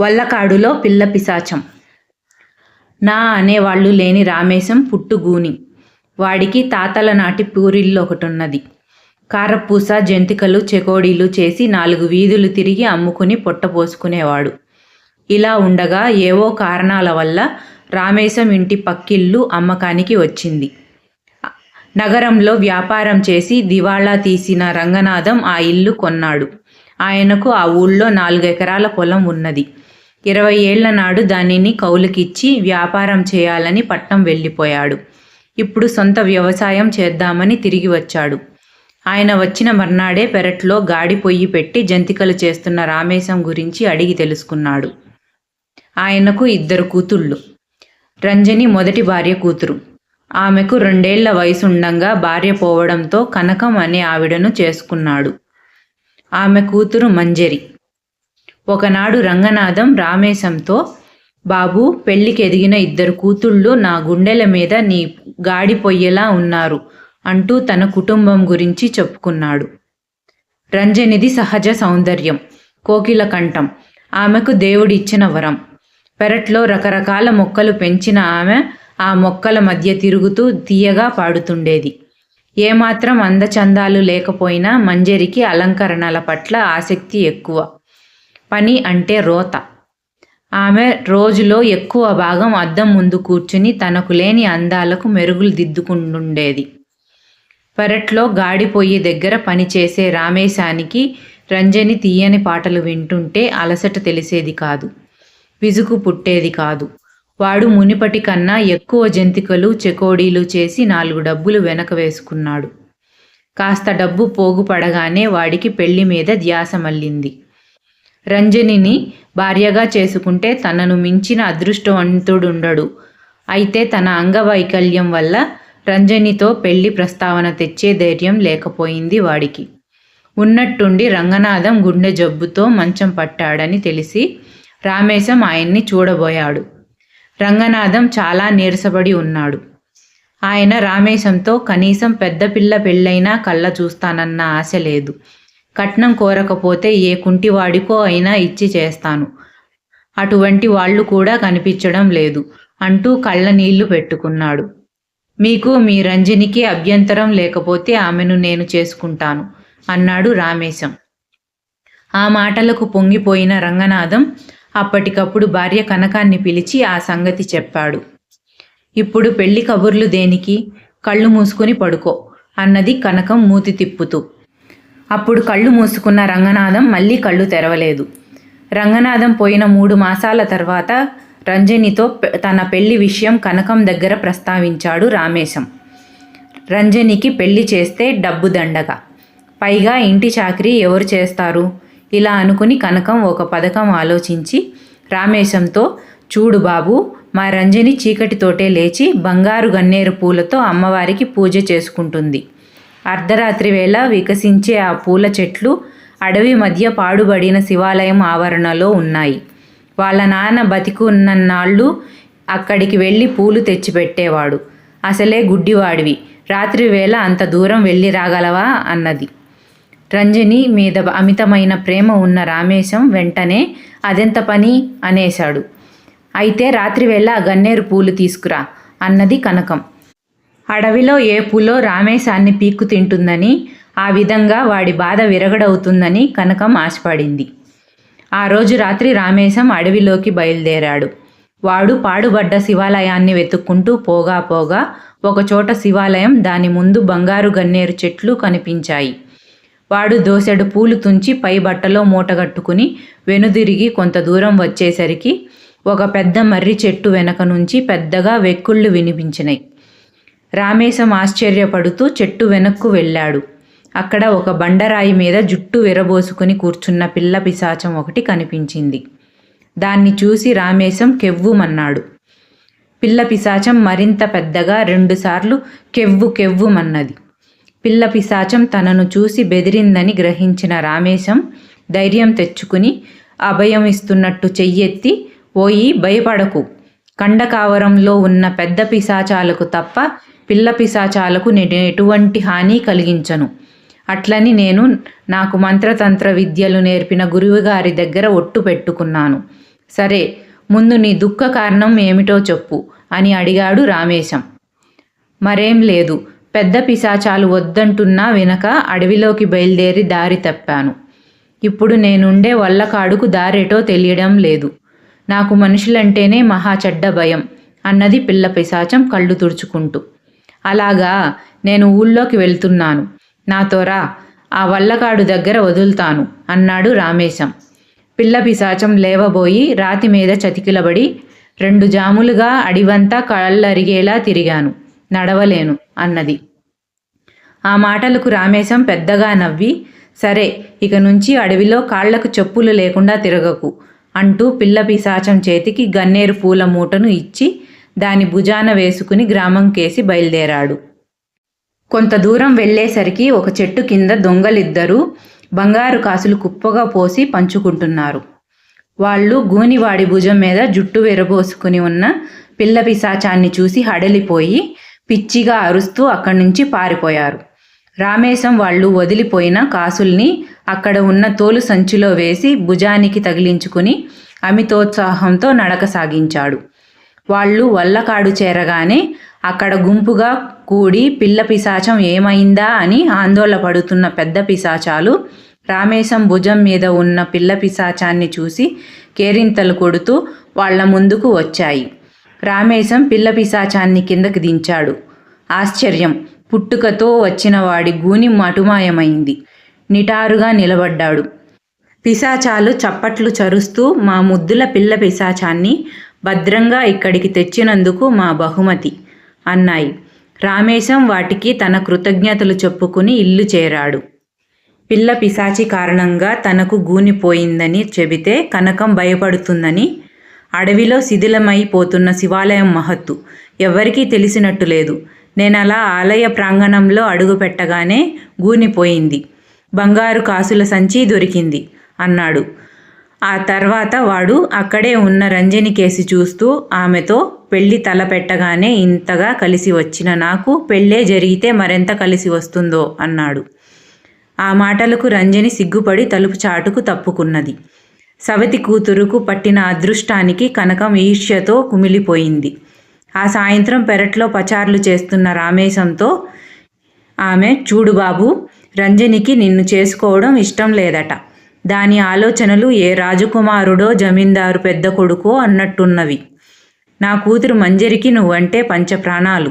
వల్లకాడులో పిల్ల పిశాచం. నా అనేవాళ్ళు లేని రామేశం పుట్టుగూని. వాడికి తాతల నాటి పూరిల్లు ఒకటున్నది. కారపూస జంతికలు చెకోడీలు చేసి నాలుగు వీధులు తిరిగి అమ్ముకుని పొట్టపోసుకునేవాడు ఇలా ఉండగా ఏవో కారణాల వల్ల రామేశం ఇంటి పక్కిల్లు అమ్మకానికి వచ్చింది. నగరంలో వ్యాపారం చేసి దివాళా తీసిన రంగనాథం ఆ ఇల్లు కొన్నాడు. ఆయనకు ఆ ఊళ్ళో నాలుగు ఎకరాల పొలం ఉన్నది. ఇరవై ఏళ్ళ నాడు దానిని కౌలుకిచ్చి వ్యాపారం చేయాలని పట్నం వెళ్ళిపోయాడు. ఇప్పుడు సొంత వ్యవసాయం చేద్దామని తిరిగి వచ్చాడు. ఆయన వచ్చిన మర్నాడే పెరట్లో గాడి పొయ్యి పెట్టి జంతికలు చేస్తున్న రామేశం గురించి అడిగి తెలుసుకున్నాడు. ఆయనకు ఇద్దరు కూతుళ్ళు. రంజని మొదటి భార్య కూతురు. ఆమెకు రెండేళ్ళ వయసుండంగా భార్య పోవడంతో కనకం అనే ఆవిడను చేసుకున్నాడు. ఆమె కూతురు మంజరి. ఒకనాడు రంగనాథం రామేశంతో బాబు పెళ్ళికి ఎదిగిన ఇద్దరు కూతుళ్ళు నా గుండెల మీద నీ గాడి పొయ్యేలా ఉన్నారు అంటూ తన కుటుంబం గురించి చెప్పుకున్నాడు. రంజనిది సహజ సౌందర్యం కోకిల కంఠం ఆమెకు దేవుడిచ్చిన వరం. పెరట్లో రకరకాల మొక్కలు పెంచిన ఆమె ఆ మొక్కల మధ్య తిరుగుతూ తీయగా పాడుతుండేది. ఏమాత్రం అందచందాలు లేకపోయినా మంజరికి అలంకరణల పట్ల ఆసక్తి ఎక్కువ. పని అంటే రోత. ఆమె రోజులో ఎక్కువ భాగం అద్దం ముందు కూర్చుని తనకు లేని అందాలకు మెరుగులు దిద్దుకుంటుండేది పెరట్లో గాడిపోయి దగ్గర పనిచేసే రామేశానికి రంజని తీయని పాటలు వింటుంటే అలసట తెలిసేది కాదు. విసుగు పుట్టేది కాదు. వాడు మునిపటి కన్నా ఎక్కువ జంతికలు చెకోడీలు చేసి నాలుగు డబ్బులు వెనక వేసుకున్నాడు. కాస్త డబ్బు పోగుపడగానే వాడికి పెళ్ళి మీద ధ్యాస మళ్ళింది. రంజనిని భార్యగా చేసుకుంటే తనను మించిన అదృష్టవంతుడుండడు. అయితే తన అంగవైకల్యం వల్ల రంజనితో పెళ్ళి ప్రస్తావన తెచ్చే ధైర్యం లేకపోయింది వాడికి. ఉన్నట్టుండి రంగనాథం గుండె జబ్బుతో మంచం పట్టాడని తెలిసి రామేశం ఆయన్ని చూడబోయాడు. రంగనాథం చాలా నీరసపడి ఉన్నాడు. ఆయన రామేశంతో కనీసం పెద్ద పిల్ల పెళ్ళైనా కళ్ళ చూస్తానన్న ఆశ లేదు. కట్నం కోరకపోతే ఏ కుంటివాడికో అయినా ఇచ్చి చేస్తాను. అటువంటి వాళ్ళు కూడా కనిపించడం లేదు. అంటూ కళ్ళ నీళ్ళు పెట్టుకున్నాడు. మీకు మీ రంజనికి అభ్యంతరం లేకపోతే ఆమెను నేను చేసుకుంటాను అన్నాడు రామేశం. ఆ మాటలకు పొంగిపోయిన రంగనాథం అప్పటికప్పుడు భార్య కనకాన్ని పిలిచి ఆ సంగతి చెప్పాడు. ఇప్పుడు పెళ్ళి కబుర్లు దేనికి? కళ్ళు మూసుకుని పడుకో అన్నది కనకం మూతి తిప్పుతూ. అప్పుడు కళ్ళు మూసుకున్న రంగనాథం మళ్ళీ కళ్ళు తెరవలేదు. రంగనాథం పోయిన మూడు మాసాల తర్వాత రంజనితో తన పెళ్ళి విషయం కనకం దగ్గర ప్రస్తావించాడు రామేశం. రంజనికి పెళ్ళి చేస్తే డబ్బు దండగా. పైగా ఇంటి చాకరీ ఎవరు చేస్తారు? ఇలా అనుకుని కనకం ఒక పథకం ఆలోచించి రామేశంతో చూడు బాబు మా రంజని చీకటితోటే లేచి బంగారు గన్నేరు పూలతో అమ్మవారికి పూజ చేసుకుంటుంది. అర్ధరాత్రి వేళ వికసించే ఆ పూల చెట్లు అడవి మధ్య పాడుబడిన శివాలయం ఆవరణలో ఉన్నాయి. వాళ్ళ నాన్న బతికున్నన్నాళ్ళు అక్కడికి వెళ్ళి పూలు తెచ్చిపెట్టేవాడు. అసలే గుడ్డివాడివి. రాత్రి వేళ అంత దూరం వెళ్ళి రాగలవా? అన్నది. రంజని మీద అమితమైన ప్రేమ ఉన్న రామేశం వెంటనే అదెంత పని? అనేశాడు. అయితే రాత్రివేళ ఆ గన్నేరు పూలు తీసుకురా అన్నది కనకం. అడవిలో ఏ పూలో రామేశాన్ని పీక్కు తింటుందని ఆ విధంగా వాడి బాధ విరగడవుతుందని కనకం ఆశపడింది. ఆ రోజు రాత్రి రామేశం అడవిలోకి బయలుదేరాడు. వాడు పాడుబడ్డ శివాలయాన్ని వెతుక్కుంటూ పోగా పోగా ఒకచోట శివాలయం దాని ముందు బంగారు గన్నేరు చెట్లు కనిపించాయి. వాడు దోసెడు పూలు తుంచి పై బట్టలో మూటగట్టుకుని వెనుదిరిగి కొంత దూరం వచ్చేసరికి ఒక పెద్ద మర్రి చెట్టు వెనక నుంచి పెద్దగా వెక్కుళ్ళు వినిపించినాయి రామేశం ఆశ్చర్యపడుతూ చెట్టు వెనక్కు వెళ్ళాడు. అక్కడ ఒక బండరాయి మీద జుట్టు విరబోసుకుని కూర్చున్న పిల్ల పిశాచం ఒకటి కనిపించింది. దాన్ని చూసి రామేశం కెవ్వుమన్నాడు. పిల్ల పిశాచం మరింత పెద్దగా రెండుసార్లు కెవ్వు కెవ్వుమన్నది. పిల్ల పిశాచం తనను చూసి బెదిరిందని గ్రహించిన రామేశం ధైర్యం తెచ్చుకుని అభయం ఇస్తున్నట్టు చెయ్యెత్తి ఓయి భయపడకు. కండకావరంలో ఉన్న పెద్ద పిశాచాలకు తప్ప పిల్ల పిశాచాలకు నేను ఎటువంటి హాని కలిగించను. అట్లని నేను నాకు మంత్రతంత్ర విద్యలు నేర్పిన గురువుగారి దగ్గర ఒట్టు పెట్టుకున్నాను. సరే ముందు నీ దుఃఖ కారణం ఏమిటో చెప్పు అని అడిగాడు రామేశం. మరేం లేదు పెద్ద పిశాచాలు వద్దంటున్నా వెనక అడవిలోకి బయలుదేరి దారి తప్పాను. ఇప్పుడు నేనుండే వల్లకాడుకు దారేటో తెలియడం లేదు. నాకు మనుషులంటేనే మహా చెడ్డ భయం అన్నది పిల్ల పిశాచం కళ్ళు తుడుచుకుంటూ. అలాగా నేను ఊళ్ళోకి వెళ్తున్నాను. నాతో రా ఆ వల్లకాడు దగ్గర వదులుతాను అన్నాడు రామేశం. పిల్ల పిశాచం లేవబోయి రాతి మీద చతికిలబడి రెండు జాములుగా అడివంతా కళ్ళరిగేలా తిరిగాను. నడవలేను అన్నది. ఆ మాటలకు రామేశం పెద్దగా నవ్వి సరే ఇక నుంచి అడవిలో కాళ్ళకు చెప్పులు లేకుండా తిరగకు. అంటూ పిల్ల పిశాచం చేతికి గన్నేరు పూల మూటను ఇచ్చి దాని భుజాన వేసుకుని గ్రామం కేసి బయలుదేరాడు. కొంత దూరం వెళ్ళేసరికి ఒక చెట్టు కింద దొంగలిద్దరూ బంగారు కాసులు కుప్పగా పోసి పంచుకుంటున్నారు. వాళ్ళు గూనివాడి భుజం మీద జుట్టు విరబోసుకుని ఉన్న పిల్ల పిశాచాన్ని చూసి హడలిపోయి పిచ్చిగా అరుస్తూ అక్కడి నుంచి పారిపోయారు. రామేశం వాళ్ళు వదిలిపోయిన కాసుల్ని అక్కడ ఉన్న తోలు సంచిలో వేసి భుజానికి తగిలించుకుని అమితోత్సాహంతో నడక సాగించాడు. వాళ్ళు వల్లకాడు చేరగానే అక్కడ గుంపుగా కూడి పిల్ల పిశాచం ఏమైందా అని ఆందోళపడుతున్న పెద్ద పిశాచాలు రామేశం భుజం మీద ఉన్న పిల్ల పిశాచాన్ని చూసి కేరింతలు కొడుతూ వాళ్ళ ముందుకు వచ్చాయి. రామేశం పిల్ల పిశాచాన్ని కిందకి దించాడు. ఆశ్చర్యం! పుట్టుకతో వచ్చిన వాడి గూని మటుమాయమైంది. నిటారుగా నిలబడ్డాడు. పిశాచాలు చప్పట్లు చరుస్తూ మా ముద్దుల పిల్ల పిశాచాన్ని భద్రంగా ఇక్కడికి తెచ్చినందుకు మా బహుమతి అన్నాయి. రామేశం వాటికి తన కృతజ్ఞతలు చెప్పుకుని ఇల్లు చేరాడు. పిల్ల పిశాచి కారణంగా తనకు గూనిపోయిందని చెబితే కనకం భయపడుతుందని అడవిలో శిథిలమైపోతున్న శివాలయం మహత్తు. ఎవరికీ తెలిసినట్టు లేదు. నేను అలా ఆలయ ప్రాంగణంలో అడుగు పెట్టగానే గూనిపోయింది. బంగారు కాసుల సంచి దొరికింది అన్నాడు. ఆ తర్వాత వాడు అక్కడే ఉన్న రంజని కేసి చూస్తూ ఆమెతో పెళ్ళి తల పెట్టగానే ఇంతగా కలిసి వచ్చిన నాకు పెళ్ళే జరిగితే మరెంత కలిసి వస్తుందో అన్నాడు. ఆ మాటలకు రంజని సిగ్గుపడి తలుపు చాటుకు తప్పుకున్నది. సవతి కూతురుకు పట్టిన అదృష్టానికి కనకం ఈర్ష్యతో కుమిలిపోయింది. ఆ సాయంత్రం పెరట్లో పచార్లు చేస్తున్న రామేశంతో ఆమె చూడు బాబు రంజనికి నిన్ను చేసుకోవడం ఇష్టం లేదట. దాని ఆలోచనలు ఏ రాజకుమారుడో జమీందారు పెద్ద కొడుకో అన్నట్టున్నవి. నా కూతురు మంజరికి నువ్వంటే పంచప్రాణాలు.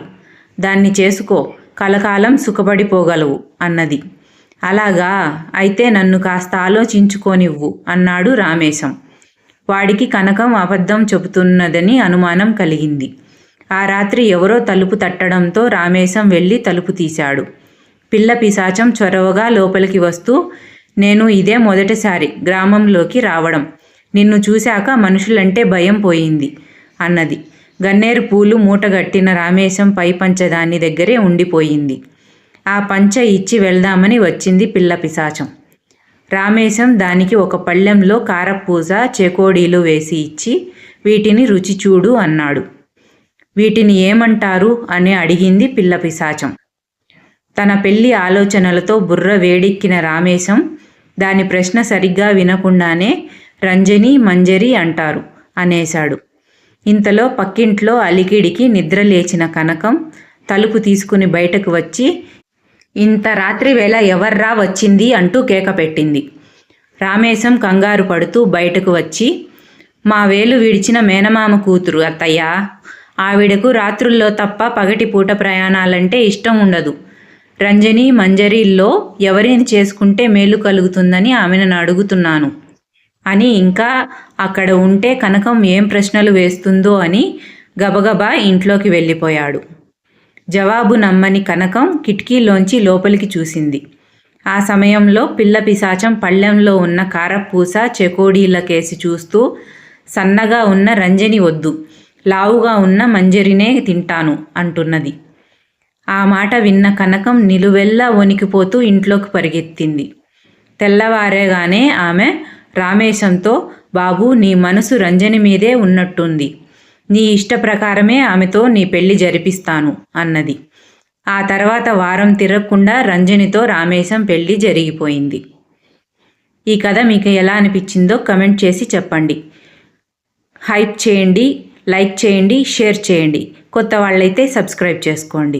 దాన్ని చేసుకో కలకాలం సుఖపడిపోగలవు అన్నది. అలాగా? అయితే నన్ను కాస్త ఆలోచించుకోనివ్వు అన్నాడు రామేశం. వాడికి కనకం అబద్ధం చెబుతున్నదని అనుమానం కలిగింది. ఆ రాత్రి ఎవరో తలుపు తట్టడంతో రామేశం వెళ్ళి తలుపు తీశాడు. పిల్ల పిశాచం చొరవగా లోపలికి వస్తూ నేను ఇదే మొదటిసారి గ్రామంలోకి రావడం. నిన్ను చూశాక మనుషులంటే భయం పోయింది అన్నది. గన్నేరు పూలు మూటగట్టిన రామేశం పై పంచదాని దగ్గరే ఉండిపోయింది. ఆ పంచ ఇచ్చి వెళ్దామని వచ్చింది పిల్ల పిశాచం. రామేశం దానికి ఒక పళ్ళెంలో కారపూజ చెకోడీలు వేసి ఇచ్చి వీటిని రుచి చూడు అన్నాడు. వీటిని ఏమంటారు? అని అడిగింది పిల్ల పిశాచం. తన పెళ్ళి ఆలోచనలతో బుర్ర వేడెక్కిన రామేశం దాని ప్రశ్న సరిగ్గా వినకుండానే రంజని మంజరి అంటారు అనేశాడు. ఇంతలో పక్కింట్లో అలికిడికి నిద్ర లేచిన కనకం తలుపు తీసుకుని బయటకు వచ్చి ఇంత రాత్రి వేళ ఎవర్రా వచ్చింది? అంటూ కేక పెట్టింది. రామేశం కంగారు పడుతూ బయటకు వచ్చి మా వేలు విడిచిన మేనమామ కూతురు అత్తయ్యా ఆవిడకు రాత్రుల్లో తప్ప పగటిపూట ప్రయాణాలంటే ఇష్టం ఉండదు. రంజని మంజరిల్లో ఎవరిని చేసుకుంటే మేలు కలుగుతుందని ఆమెను అడుగుతున్నాను. అని ఇంకా అక్కడ ఉంటే కనకం ఏం ప్రశ్నలు వేస్తుందో అని గబగబా ఇంట్లోకి వెళ్ళిపోయాడు. జవాబు నమ్మని కనకం కిటికీలోంచి లోపలికి చూసింది. ఆ సమయంలో పిల్ల పిశాచం పళ్ళెంలో ఉన్న కారపూస చెకోడీల కేసి చూస్తూ సన్నగా ఉన్న రంజని వద్దు. లావుగా ఉన్న మంజరినే తింటాను అంటున్నది. ఆ మాట విన్న కనకం నిలువెల్లా వణికిపోతూ ఇంట్లోకి పరిగెత్తింది. తెల్లవారేగానే ఆమె రామేశంతో బాబు నీ మనసు రంజని మీదే ఉన్నట్టుంది. నీ ఇష్ట ప్రకారమే ఆమెతో నీ పెళ్ళి జరిపిస్తాను అన్నది. ఆ తర్వాత వారం తిరగకుండా రంజనితో రామేశం పెళ్ళి జరిగిపోయింది. ఈ కథ మీకు ఎలా అనిపించిందో కమెంట్ చేసి చెప్పండి. హైప్ చేయండి. లైక్ చేయండి షేర్ చేయండి. కొత్త వాళ్ళైతే సబ్స్క్రైబ్ చేసుకోండి.